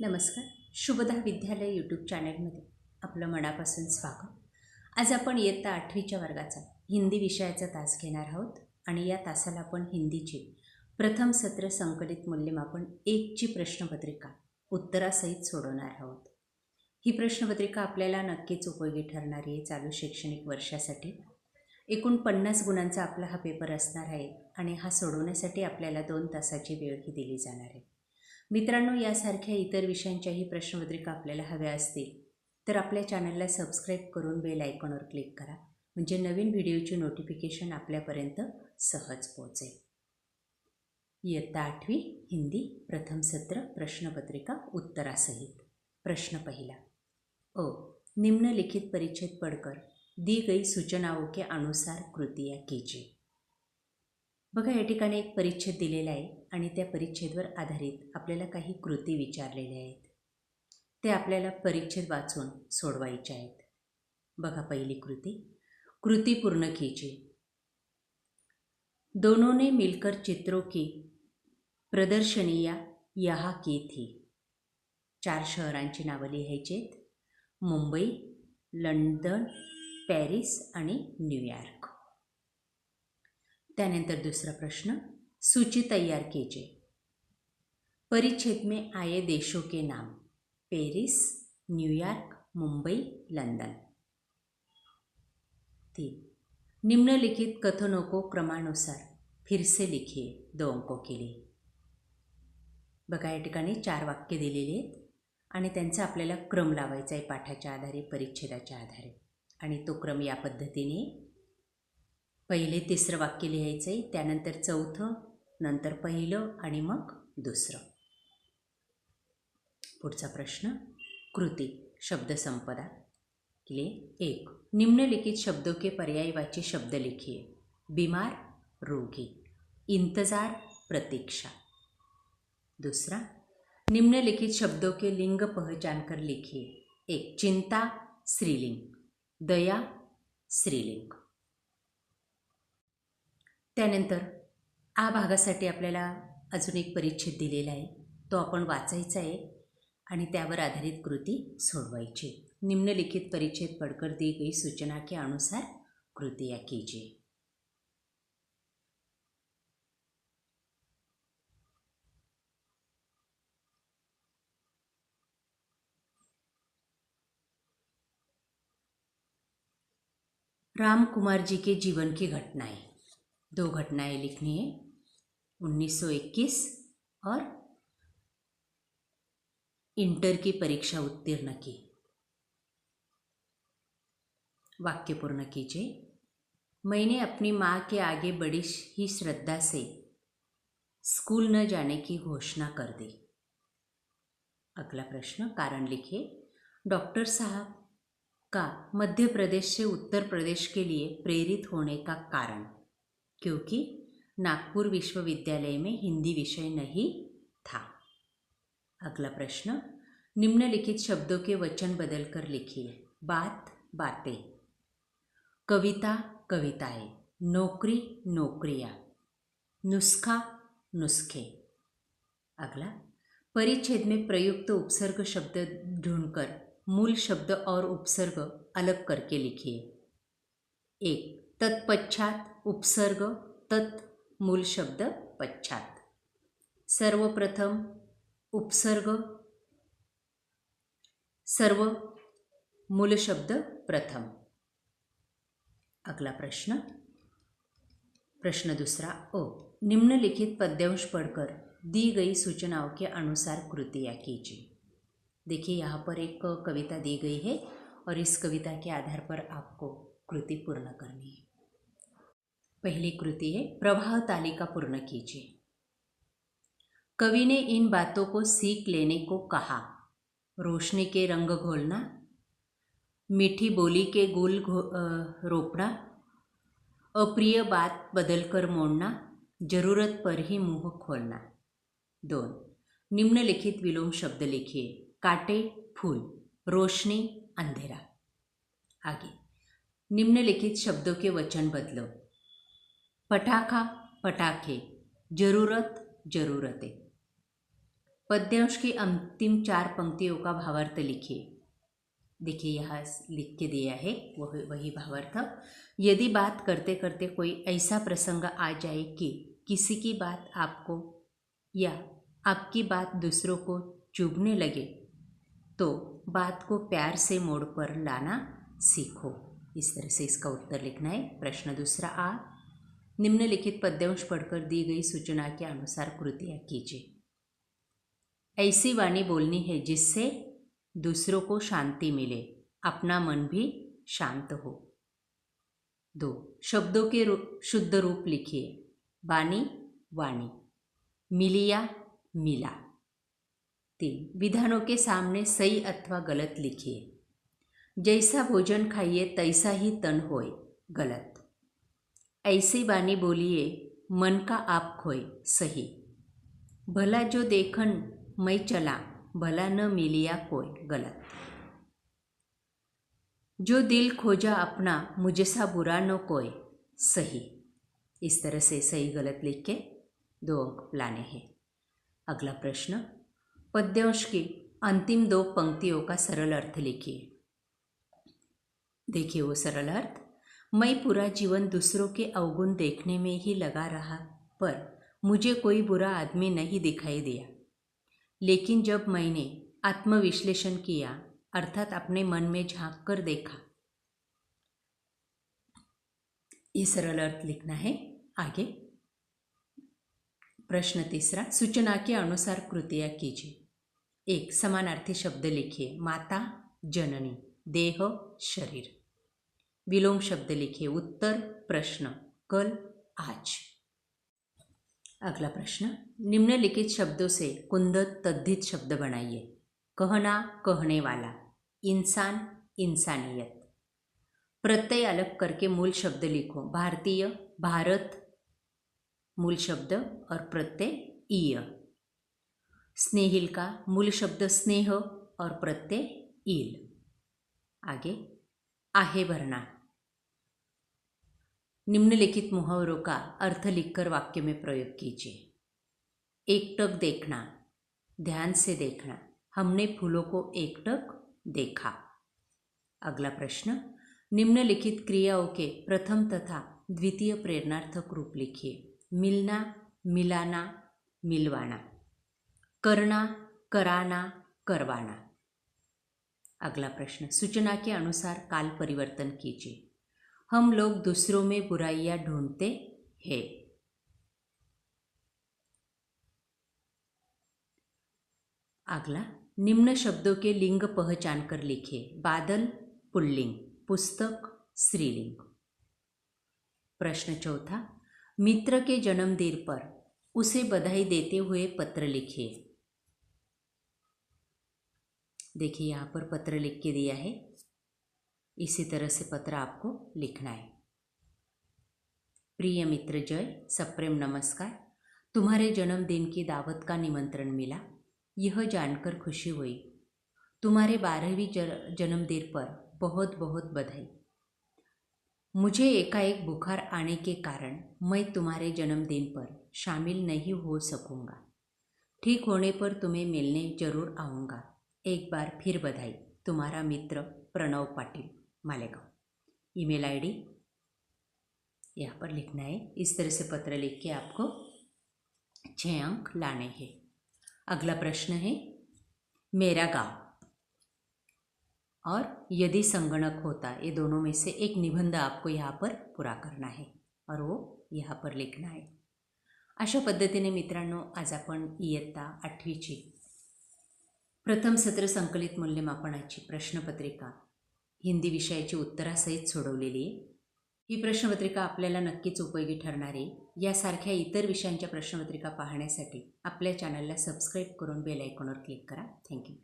नमस्कार. शुभदा विद्यालय यूट्यूब चॅनलमध्ये आपलं मनापासून स्वागत. आज आपण इयत्ता आठवीच्या वर्गाचा हिंदी विषयाचा तास घेणार आहोत आणि या तासाला आपण हिंदीचे प्रथम सत्र संकलित मूल्यमापन एकची प्रश्नपत्रिका उत्तरासहित सोडवणार आहोत. ही प्रश्नपत्रिका आपल्याला नक्कीच उपयोगी ठरणारी आहे चालू शैक्षणिक वर्षासाठी. एकूण पन्नास गुणांचा आपला हा पेपर असणार आहे आणि हा सोडवण्यासाठी आपल्याला दोन तासाची वेळही दिली जाणार आहे. मित्रांनो यासारख्या इतर विषयांच्याही प्रश्नपत्रिका आपल्याला हव्या असतील तर आपल्या चॅनलला सबस्क्राईब करून बेल आयकॉनवर क्लिक करा म्हणजे नवीन व्हिडिओची नोटिफिकेशन आपल्यापर्यंत सहज पोहोचेल. इयत्ता आठवी हिंदी प्रथम सत्र प्रश्नपत्रिका उत्तरासहित. प्रश्न पहिला. अ. निम्नलिखित परिच्छेद पढ़कर दी गई सूचनाओं के अनुसार कृतियाँ कीजिए. बघा या ठिकाणी एक परिच्छेद दिलेला आहे आणि त्या परिच्छेदवर आधारित आपल्याला काही कृती विचारलेल्या आहेत. ते आपल्याला परिच्छेद वाचून सोडवायचे आहेत. बघा पहिली कृती. कृती पूर्ण कीजिए दोनों ने मिलकर चित्रों की प्रदर्शनीया यहाँ की थी. चार शहरांची नावं लिहायची आहेत. मुंबई लंडन पॅरिस आणि न्यूयॉर्क. त्यानंतर दुसरा प्रश्न सूची तैयार कीजिए परिच्छेद में आए देशों के नाम पेरिस न्यूयॉर्क मुंबई लंदन. तीन. निम्नलिखित कथनों को क्रमानुसार फिर से लिखिए दो अंकों के लिए. बघा या ठिकाणी चार वाक्य दिलेली आहेत आणि त्यांचा आपल्याला क्रम लावायचा आहे पाठाच्या आधारे परिच्छेदाच्या आधारे. आणि तो क्रम या पद्धतीने पहिले तिसरं वाक्य लिहायचं आहे त्यानंतर चौथं नंतर पहिलं आणि मग दुसरं. पुढचा प्रश्न कृती शब्दसंपदा ले एक. निम्नलिखित शब्दों के पर्यायवाची शब्द लिखिए. बीमार रोगी. इंतज़ार प्रतीक्षा. दूसरा. निम्नलिखित शब्दों के लिंग पहचान कर लिखिए. एक. चिंता स्त्रीलिंग. दया स्त्रीलिंग. त्यानंतर आ भागासाठी आपल्याला अजून एक परिच्छेद दिलेला आहे. तो आपण वाचायचा आहे आणि त्यावर आधारित कृती सोडवायची. निम्नलिखित परिच्छेद पडकर दी गई सूचना के अनुसार कृतियाँ कीजिए. रामकुमार जी के जीवन की घटनाएं। दो घटनाएँ लिखनी है 1921 और इंटर की परीक्षा उत्तीर्ण की। वाक्य पूर्ण कीजिए। मैंने अपनी माँ के आगे बड़ी ही श्रद्धा से स्कूल न जाने की घोषणा कर दी। अगला प्रश्न, कारण लिखिए। डॉक्टर साहब का मध्य प्रदेश से उत्तर प्रदेश के लिए प्रेरित होने का कारण। क्योंकि नागपुर विश्वविद्यालय में हिंदी विषय नहीं था। अगला प्रश्न, निम्नलिखित शब्दों के वचन बदलकर लिखिए। बात, बातें। कविता, कविताएँ। नौकरी, नौकरियाँ। नुस्खा, नुस्खे। अगला, परिच्छेद में प्रयुक्त उपसर्ग शब्द ढूंढकर, मूल शब्द और उपसर्ग अलग करके लिखिए। एक, तत्पश्चात उपसर्ग, तत्, मूल शब्द, पश्चात। सर्वप्रथम उपसर्ग, सर्व, मूल शब्द, प्रथम। अगला प्रश्न। प्रश्न दूसरा अ निम्नलिखित पद्यांश पढ़कर दी गई सूचनाओं के अनुसार कृतियाँ कीजिए। देखिए, यहाँ पर एक कविता दी गई है और इस कविता के आधार पर आपको कृति पूर्ण करनी है। पहली कृति है प्रवाह तालिका पूर्ण कीजिए। कवि ने इन बातों को सीख लेने को कहा, रोशनी के रंग घोलना, मीठी बोली के गुल रोपना, अप्रिय बात बदलकर मोड़ना, ज़रूरत पर ही मुँह खोलना। दोन, निम्नलिखित विलोम शब्द लिखिए, काटे, फूल, रोशनी, अंधेरा। आगे, निम्नलिखित शब्दों के वचन बदलो। पटाखा, पटाखे, ज़रूरत, जरूरतें। पद्यांश की अंतिम चार पंक्तियों का भावार्थ लिखिए। देखिए, यहाँ लिख के दिया है, वह, वही भावार्थ। यदि बात करते करते कोई ऐसा प्रसंग आ जाए कि किसी की बात आपको या आपकी बात दूसरों को चुभने लगे तो बात को प्यार से मोड़ पर लाना सीखो। इस तरह से इसका उत्तर लिखना है। प्रश्न दूसरा आ निम्नलिखित पद्यांश पढ़कर दी गई सूचना के अनुसार कृतियाँ कीजिए। ऐसी वाणी बोलनी है जिससे दूसरों को शांति मिले, अपना मन भी शांत हो। दो, शब्दों के रूप शुद्ध रूप लिखिए। बानी वाणी। मिलिया, मिला। तीन, विधानों के सामने सही अथवा गलत लिखिए। जैसा भोजन खाइए, तैसा ही तन होए, गलत। ऐसी बानी बोलिए, मन का आप खोए, सही। भला जो देखन मैं चला, भला न मिलिया कोई गलत। जो दिल खोजा अपना, मुझे सा बुरा न कोई, सही। इस तरह से सही गलत लिख के दो अंक लाने हैं। अगला प्रश्न, पद्यांश की अंतिम दो पंक्तियों का सरल अर्थ लिखिए। देखिए वो सरल अर्थ। मैं पूरा जीवन दूसरों के अवगुण देखने में ही लगा रहा, पर मुझे कोई बुरा आदमी नहीं दिखाई दिया। लेकिन जब मैंने आत्मविश्लेषण किया, अर्थात अपने मन में झाँक कर देखा। ये सरल अर्थ लिखना है, आगे। प्रश्न तीसरा, सूचना के अनुसार कृतियाँ कीजिए। एक, समानार्थी शब्द लिखिए, माता, जननी, देह, शरीर। विलोम शब्द लिखिए उत्तर प्रश्न कल आज. अगला प्रश्न. निम्नलिखित शब्दों से कुंदत तद्धित शब्द बनाइए. कहना कहने वाला इंसान इंसानियत. प्रत्यय अलग करके मूल शब्द लिखो. भारतीय भारत मूल शब्द और प्रत्यय ईय. स्नेहिल का मूल शब्द स्नेह और प्रत्यय ईल. आगे. आहे भरना निम्नलिखित मुहावरों का अर्थ लिखकर वाक्य में प्रयोग कीजिए। एकटक देखना, ध्यान से देखना। हमने फूलों को एकटक देखा। अगला प्रश्न, निम्नलिखित क्रियाओं के प्रथम तथा द्वितीय प्रेरणार्थक रूप लिखिए। मिलना, मिलाना, मिलवाना। करना, कराना, करवाना। अगला प्रश्न, सूचना के अनुसार काल परिवर्तन कीजिए। हम लोग दूसरों में बुराइयाँ ढूंढते हैं। अगला, निम्न शब्दों के लिंग पहचान कर लिखे। बादल, पुल्लिंग, पुस्तक, स्त्रीलिंग। प्रश्न चौथा, मित्र के जन्मदिन पर उसे बधाई देते हुए पत्र लिखिए देखिए, यहाँ पर पत्र लिख के दिया है। इसी तरह से पत्र आपको लिखना है। प्रिय मित्र जय, सप्रेम नमस्कार। तुम्हारे जन्मदिन की दावत का निमंत्रण मिला। यह जानकर खुशी हुई। तुम्हारे बारहवीं जन्मदिन पर बहुत बहुत बधाई। मुझे एकाएक बुखार आने के कारण मैं तुम्हारे जन्मदिन पर शामिल नहीं हो सकूँगा। ठीक होने पर तुम्हें मिलने ज़रूर आऊँगा। एक बार फिर बधाई। तुम्हारा मित्र प्रणव पाटिल। मालेगांव। ईमेल आईडी यहाँ पर लिखना है। इस तरह से पत्र लिख के आपको छः अंक लाने हैं। अगला प्रश्न है, मेरा गाँव। और यदि संगणक होता, ये दोनों में से एक निबंध आपको यहाँ पर पूरा करना है और वो यहाँ पर लिखना आहे अशा पद्धतीने मित्रांनो, आज आपण इयत्ता आठवीची प्रथम सत्र संकलित मूल्यमापनाची प्रश्नपत्रिका हिंदी विषयाची उत्तरासहित सोडवलेली आहे. ही प्रश्नपत्रिका आपल्याला नक्कीच उपयोगी ठरणार आहे. यासारख्या इतर विषयांच्या प्रश्नपत्रिका पाहण्यासाठी आपल्या चॅनलला सबस्क्राईब करून बेल आयकॉनवर क्लिक करा. थँक्यू